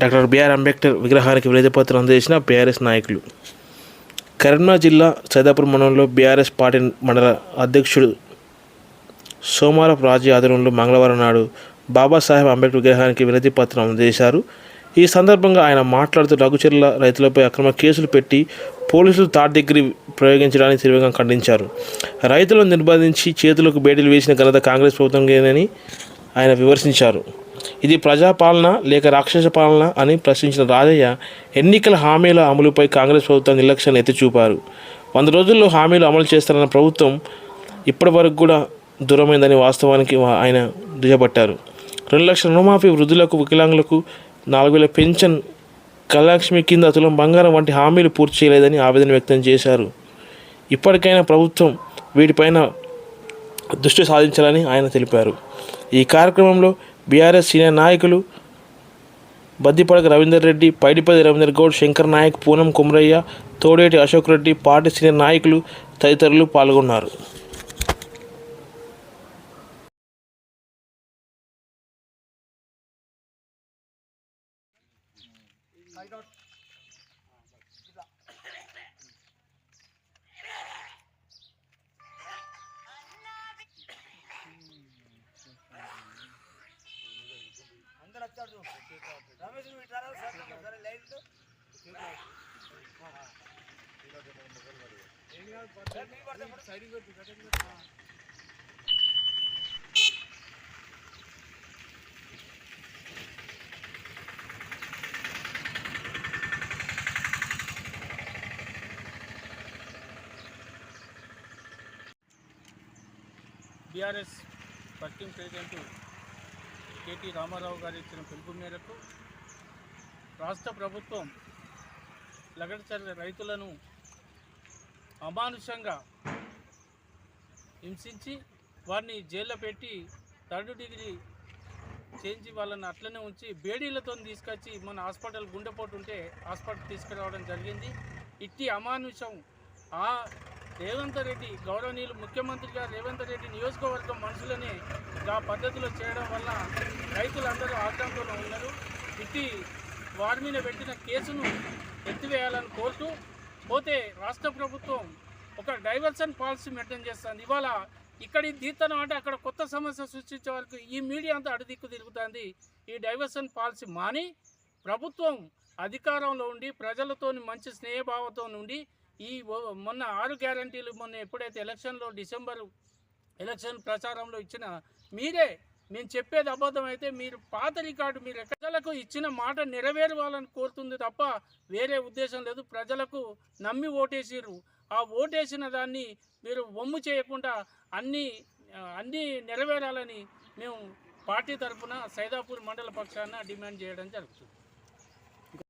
Doctor BR Ambedkar విగ్రహానికి విలేదపత్రం అందజేసిన BRS నాయకులు. కరీంనగర్ జిల్లా సైదాపూర్ మండలంలో బీఆర్ఎస్ పార్టీ మండల అధ్యక్షుడు సోమారపు రాజీ ఆధ్వర్యంలో మంగళవారం నాడు బాబాసాహెబ్ అంబేద్కర్ విగ్రహానికి వినతి పత్రం అందజేశారు. ఈ సందర్భంగా ఆయన మాట్లాడుతూ రఘుచర్ల రైతులపై అక్రమ కేసులు పెట్టి పోలీసులు థర్డ్ డిగ్రీ ప్రయోగించడానికి తీవ్రంగా ఖండించారు. రైతులను నిర్బంధించి చేతులకు బేడీలు వేసిన ఘనత కాంగ్రెస్ ప్రభుత్వంకేనని ఆయన విమర్శించారు. ఇది ప్రజాపాలన లేక రాక్షస పాలన అని ప్రశ్నించిన రాజయ్య ఎన్నికల హామీల అమలుపై కాంగ్రెస్ ప్రభుత్వం నిర్లక్ష్యాన్ని ఎత్తి చూపారు. వంద రోజుల్లో హామీలు అమలు చేస్తారన్న ప్రభుత్వం ఇప్పటి వరకు కూడా దూరమైందని వాస్తవానికి ఆయన దుయ్యబట్టారు. రెండు లక్షల రుణమాఫీ వృద్ధులకు వికలాంగులకు నాలుగు వేల పెన్షన్ కళలక్ష్మి కింద తులం బంగారం వంటి హామీలు పూర్తి చేయలేదని ఆవేదన వ్యక్తం చేశారు. ఇప్పటికైనా ప్రభుత్వం వీటిపైన దృష్టి సాధించాలని ఆయన తెలిపారు. ఈ కార్యక్రమంలో బీఆర్ఎస్ సీనియర్ నాయకులు బద్దిపడక రవీందర్ రెడ్డి పైడిపల్లి రవీందర్ గౌడ్ శంకర్ నాయక్ పూనం కుమరయ్య తోడేటి అశోక్ రెడ్డి పార్టీ సీనియర్ నాయకులు తదితరులు పాల్గొన్నారు. BRS working president KT Rama Rao గారు ఇచ్చిన పిలుపు మేరకు రాష్ట్ర ప్రభుత్వం లగడచర్ల రైతులను అమానుషంగా హింసించి వారిని జైల్లో పెట్టి థర్డ్ డిగ్రీ చేయించి వాళ్ళని అట్లనే ఉంచి బేడీలతో తీసుకొచ్చి మన హాస్పిటల్ గుండెపోటు ఉంటే హాస్పిటల్ తీసుకురావడం జరిగింది. ఇట్టి అమానుషం ఆ రేవంత్ రెడ్డి గౌరవనీయులు ముఖ్యమంత్రిగా రేవంత్ రెడ్డి నియోజకవర్గం మనుషులని ఆ పద్ధతిలో చేయడం వల్ల రైతులందరూ ఆగ్రహంలో ఉన్నారు. ఇట్టి వారి మీద పెట్టిన కేసును ఎత్తివేయాలని కోరుతూ పోతే రాష్ట్ర ప్రభుత్వం ఒక డైవర్షన్ పాలసీ మెయింటైన్ చేస్తుంది. ఇవాళ ఇక్కడ దీతనం అంటే అక్కడ కొత్త సమస్య సృష్టించే వరకు ఈ మీడియా అంతా అడుదిక్కు తిరుగుతుంది. ఈ డైవర్షన్ పాలసీ మాని ప్రభుత్వం అధికారంలో ఉండి ప్రజలతోని మంచి స్నేహభావంతో ఉండి ఈ మొన్న ఆరు గ్యారంటీలు మొన్న ఎప్పుడైతే ఎలక్షన్లో డిసెంబర్ ఎలక్షన్ ప్రచారంలో ఇచ్చిన మీరే నేను చెప్పేది అబద్ధం అయితే మీరు పాత రికార్డు మీరు ప్రజలకు ఇచ్చిన మాట నెరవేరవాలని కోరుతుంది తప్ప వేరే ఉద్దేశం లేదు. ప్రజలకు నమ్మి ఓటేసిర్రు. ఆ ఓటేసిన దాన్ని మీరు వమ్ము చేయకుండా అన్నీ అన్నీ నెరవేరాలని మేము పార్టీ తరఫున సైదాపూర్ మండల పక్షాన డిమాండ్ చేయడం జరుగుతుంది.